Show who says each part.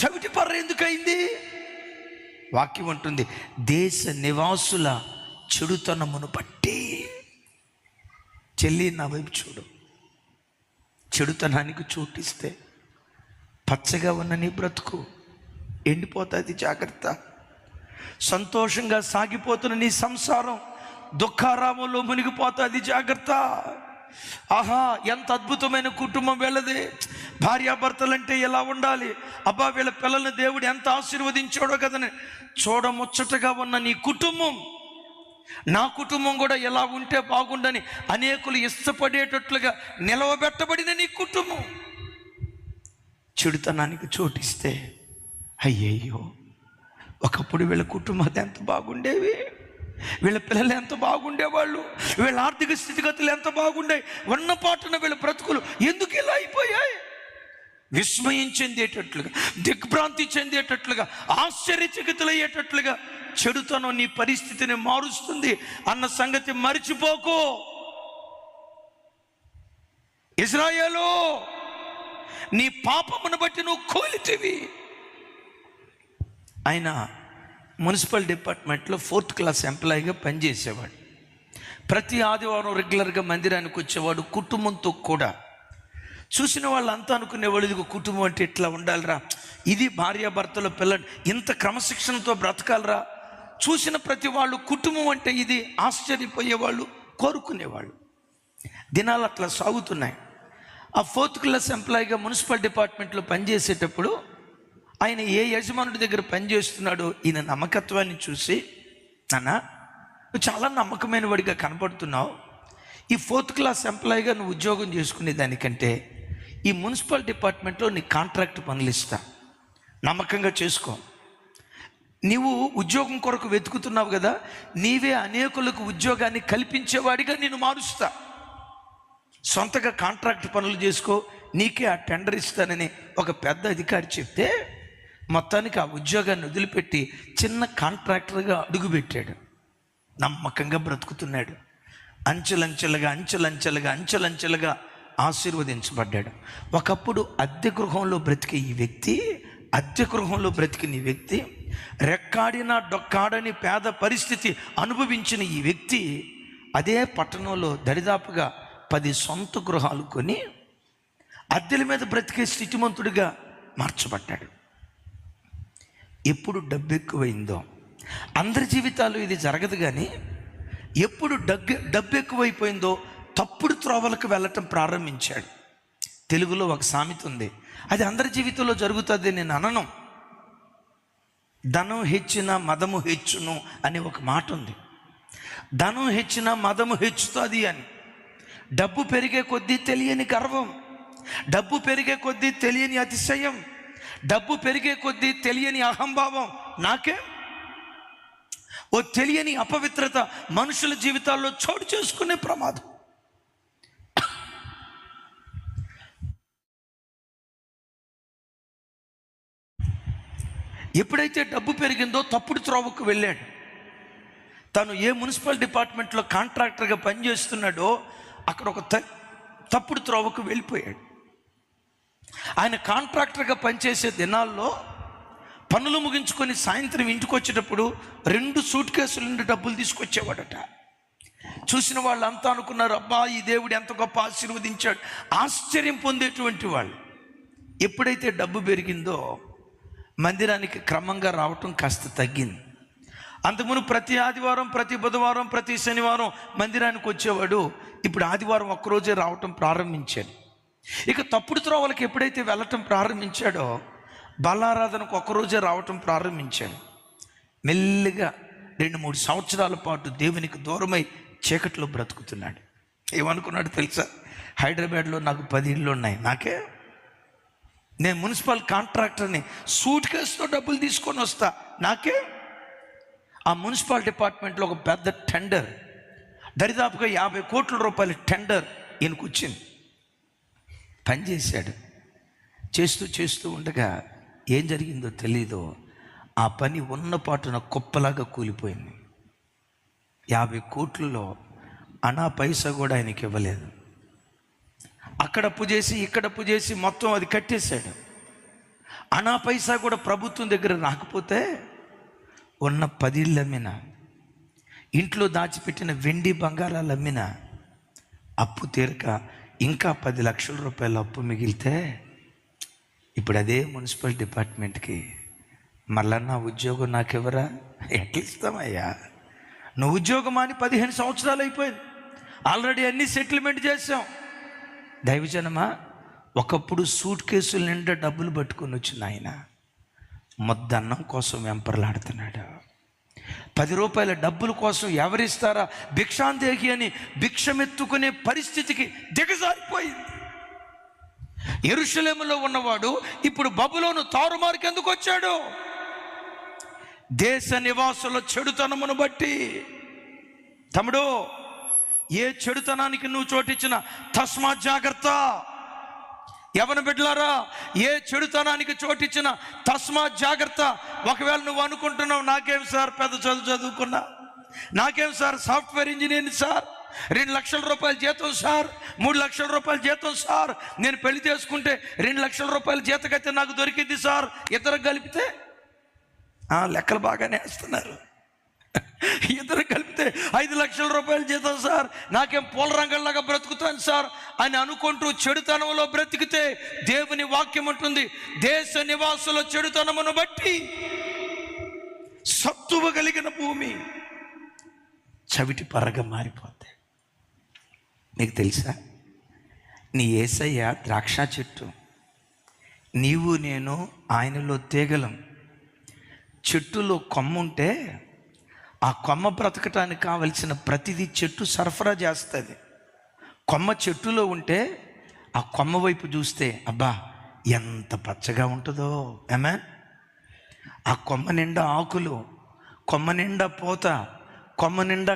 Speaker 1: చవిటి పర్ర ఎందుకైంది? వాక్యం ఉంటుంది దేశ నివాసుల చెడుతనమును బట్టి. చెల్లి నా వైపు చూడు. చెడుతనానికి చోటిస్తే పచ్చగా ఉన్న నీ బ్రతుకు ఎండిపోతుంది జాగ్రత్త. సంతోషంగా సాగిపోతున్న నీ సంసారం దుఃఖారామంలో మునిగిపోతుంది జాగ్రత్త. ఆహా ఎంత అద్భుతమైన కుటుంబం వెళ్ళదే. భార్యాభర్తలంటే ఎలా ఉండాలి? అబ్బా వీళ్ళ పిల్లల్ని దేవుడు ఎంత ఆశీర్వదించాడో కదని. చూడముచ్చటగా ఉన్న నీ కుటుంబం. నా కుటుంబం కూడా ఎలా ఉంటే బాగుండని అనేకులు ఇష్టపడేటట్లుగా నిలవబెట్టబడిన నీ కుటుంబం. చెడుతనానికి చోటిస్తే అయ్యయ్యో ఒకప్పుడు వీళ్ళ కుటుంబాలు ఎంత బాగుండేవి? వీళ్ళ పిల్లలు ఎంత బాగుండేవాళ్ళు? వీళ్ళ ఆర్థిక స్థితిగతులు ఎంత బాగుండేవి ఉన్న పాటున వీళ్ళ బ్రతుకులు ఎందుకు ఇలా అయిపోయాయి? విస్మయం చెందేటట్లుగా దిగ్భ్రాంతి చెందేటట్లుగా ఆశ్చర్యచకితులయ్యేటట్లుగా చెడుతనం నీ పరిస్థితిని మారుస్తుంది అన్న సంగతి మరిచిపోకు. ఇజ్రాయేలు నీ పాపమును బట్టి నువ్వు కోలితివి. ఆయన మున్సిపల్ డిపార్ట్మెంట్లో ఫోర్త్ క్లాస్ ఎంప్లాయీగా పనిచేసేవాడు. ప్రతి ఆదివారం రెగ్యులర్గా మందిరానికి వచ్చేవాడు కుటుంబంతో కూడా చూసిన వాళ్ళంతా అనుకునేవాళ్ళు ఇదిగో కుటుంబం అంటే ఇట్లా ఉండాలిరా. ఇది భార్యాభర్తల పిల్లలు ఇంత క్రమశిక్షణతో బ్రతకాలరా. చూసిన ప్రతి వాళ్ళు కుటుంబం అంటే ఇది. ఆశ్చర్యపోయేవాళ్ళు కోరుకునేవాళ్ళు దినాలు అట్లా సాగుతున్నాయి. ఆ ఫోర్త్ క్లాస్ ఎంప్లాయీగా మున్సిపల్ డిపార్ట్మెంట్లో పనిచేసేటప్పుడు ఆయన ఏ యజమానుడి దగ్గర పనిచేస్తున్నాడో ఈయన నమ్మకత్వాన్ని చూసి నాన్న నువ్వు చాలా నమ్మకమైన వాడిగా కనపడుతున్నావు. ఈ ఫోర్త్ క్లాస్ ఎంప్లాయీగా నువ్వు ఉద్యోగం చేసుకునే దానికంటే ఈ మున్సిపల్ డిపార్ట్మెంట్లో నీ కాంట్రాక్ట్ పనులు ఇస్తా నమ్మకంగా చేసుకో. నీవు ఉద్యోగం కొరకు వెతుకుతున్నావు కదా నీవే అనేకులకు ఉద్యోగాన్ని కల్పించేవాడిగా నేను మారుస్తా. సొంతగా కాంట్రాక్ట్ పనులు చేసుకో నీకే ఆ టెండర్ ఇస్తానని ఒక పెద్ద అధికారి చెప్తే మొత్తానికి ఆ ఉద్యోగాన్ని వదిలిపెట్టి చిన్న కాంట్రాక్టర్గా అడుగుపెట్టాడు. నమ్మకంగా బ్రతుకుతున్నాడు. అంచెలంచెలుగా అంచెలంచెలుగా అంచెలంచెలుగా ఆశీర్వదించబడ్డాడు. ఒకప్పుడు అద్దె గృహంలో బ్రతికే ఈ వ్యక్తి అద్దె గృహంలో బ్రతికిన ఈ వ్యక్తి రెక్కాడిన డొక్కాడని పేద పరిస్థితి అనుభవించిన ఈ వ్యక్తి అదే పట్టణంలో దరిదాపుగా పది సొంత గృహాలు కొని అద్దెల మీద బ్రతికే స్థితిమంతుడిగా మార్చబడ్డాడు. ఎప్పుడు డబ్బు ఎక్కువైందో అందరి జీవితాలు ఇది జరగదు కానీ ఎప్పుడు డగ్గు డబ్బు ఎక్కువైపోయిందో తప్పుడు త్రోవలకు వెళ్ళటం ప్రారంభించాడు. తెలుగులో ఒక సామెత ఉంది. అది అందరి జీవితంలో జరుగుతుంది నేను అనను. ధనం హెచ్చిన మదము హెచ్చును అనే ఒక మాట ఉంది. ధనం హెచ్చిన మదము హెచ్చుతుంది అని. డబ్బు పెరిగే కొద్దీ తెలియని గర్వం. డబ్బు పెరిగే కొద్దీ తెలియని అతిశయం. డబ్బు పెరిగే కొద్దీ తెలియని అహంభావం. నాకే? ఓ తెలియని అపవిత్రత మనుషుల జీవితాల్లో చోటు చేసుకునే ప్రమాదం. ఎప్పుడైతే డబ్బు పెరిగిందో తప్పుడు త్రోవకు వెళ్ళాడు. తను ఏ మున్సిపల్ డిపార్ట్మెంట్లో కాంట్రాక్టర్గా పనిచేస్తున్నాడో అక్కడ ఒక త- తప్పుడు త్రోవకు వెళ్ళిపోయాడు. ఆయన కాంట్రాక్టర్గా పనిచేసే దినాల్లో పనులు ముగించుకొని సాయంత్రం ఇంటికి వచ్చేటప్పుడు రెండు సూట్ కేసుల నుండి డబ్బులు తీసుకొచ్చేవాడట. చూసిన వాళ్ళంతా అనుకున్నారు అబ్బా ఈ దేవుడు ఎంత గొప్ప ఆశీర్వదించాడు. ఆశ్చర్యం పొందేటువంటి వాళ్ళు. ఎప్పుడైతే డబ్బు పెరిగిందో మందిరానికి క్రమంగా రావటం కాస్త తగ్గింది. అంతకుముందు ప్రతి ఆదివారం ప్రతి బుధవారం ప్రతి శనివారం మందిరానికి వచ్చేవాడు ఇప్పుడు ఆదివారం ఒక్కరోజే రావటం ప్రారంభించాడు. ఇక తప్పుడు త్రోవలకు ఎప్పుడైతే వెళ్ళటం ప్రారంభించాడో బలారాధనకు ఒక్కరోజే రావటం ప్రారంభించాడు. మెల్లిగా రెండు మూడు సంవత్సరాల పాటు దేవునికి దూరమై చీకట్లో బ్రతుకుతున్నాడు. ఏమనుకున్నాడు తెలుసా? హైదరాబాద్లో నాకు పది ఇళ్ళు ఉన్నాయి. నాకే నేను మున్సిపల్ కాంట్రాక్టర్ని సూట్ కేసుతో డబ్బులు తీసుకొని వస్తా. నాకే? ఆ మున్సిపల్ డిపార్ట్మెంట్లో ఒక పెద్ద టెండర్. దరిదాపుగా యాభై కోట్ల రూపాయల టెండర్ ఈయనకు వచ్చింది పనిచేశాడు చేస్తూ చేస్తూ ఉండగా ఏం జరిగిందో తెలీదు ఆ పని ఉన్న పాటున కుప్పలాగా కూలిపోయింది. యాభై కోట్లలో అనా పైసా కూడా ఆయనకి ఇవ్వలేదు అక్కడ అప్పు చేసి ఇక్కడ అప్పు చేసి మొత్తం అది కట్టేశాడు. అనా పైసా కూడా ప్రభుత్వం దగ్గర రాకపోతే ఉన్న పదిళ్ళు అమ్మిన ఇంట్లో దాచిపెట్టిన వెండి బంగారాలు అమ్మిన అప్పు తీరక ఇంకా పది లక్షల రూపాయల అప్పు మిగిలితే ఇప్పుడు అదే మున్సిపల్ డిపార్ట్మెంట్కి మళ్ళా నా ఉద్యోగం నాకెవరా? ఎట్లా ఇస్తామయ్యా నువ్వు ఉద్యోగం అని పదిహేను సంవత్సరాలు అయిపోయింది. ఆల్రెడీ అన్ని సెటిల్మెంట్ చేసాం దైవజనమా? ఒకప్పుడు సూట్ కేసులు నిండా డబ్బులు పట్టుకొని వచ్చిన ఆయన. ముద్దన్నం కోసం వెంపర్లాడుతున్నాడు. పది రూపాయల డబ్బుల కోసం ఎవరిస్తారా? భిక్షాంతేకి అని భిక్షమెత్తుకునే పరిస్థితికి దిగజారిపోయింది. ఎరుషలేములో ఉన్నవాడు ఇప్పుడు బబులోను తారుమారుకి ఎందుకు వచ్చాడు? దేశ నివాసుల చెడుతనమును బట్టి. తమ్ముడు ఏ చెడుతనానికి నువ్వు చోటిచ్చిన తస్మా జాగ్రత్త. ఎవరి బిడ్డలారా? ఏ చెడుతనానికి చోటిచ్చిన తస్మా జాగ్రత్త. ఒకవేళ నువ్వు అనుకుంటున్నావు నాకేం సార్ పెద్ద చదువు చదువుకున్నా? నాకేం సార్ సాఫ్ట్వేర్ ఇంజనీర్ సార్? రెండు లక్షల రూపాయల జీతం సార్? మూడు లక్షల రూపాయల జీతం సార్? నేను పెళ్ళి చేసుకుంటే రెండు లక్షల రూపాయల జీతకైతే నాకు దొరికింది సార్. ఇద్దరు కలిపితే? లెక్కలు బాగానే వేస్తున్నారు. ఇద్దరు కలిపితే ఐదు లక్షల రూపాయలు జీతం సార్. నాకేం పూల రంగంలాగా బ్రతుకుతాను సార్. అని అనుకుంటూ చెడుతనంలో బ్రతికితే దేవుని వాక్యం ఉంటుంది. దేశ నివాసుల చెడుతనమును బట్టి సత్తువ కలిగిన భూమి చవిటి పరగా మారిపోతే. నీకు తెలుసా? నీ ఏసయ్య ద్రాక్ష చెట్టు నీవు నేను ఆయనలో తీగలం. చెట్టులో కొమ్ముంటే ఆ కొమ్మ బ్రతకటానికి కావలసిన ప్రతిదీ చెట్టు సరఫరా చేస్తుంది. కొమ్మ చెట్టులో ఉంటే ఆ కొమ్మ వైపు చూస్తే అబ్బా ఎంత పచ్చగా ఉంటుందో ఏమే? ఆ కొమ్మ నిండా ఆకులు కొమ్మ నిండా పూత కొమ్మ నిండా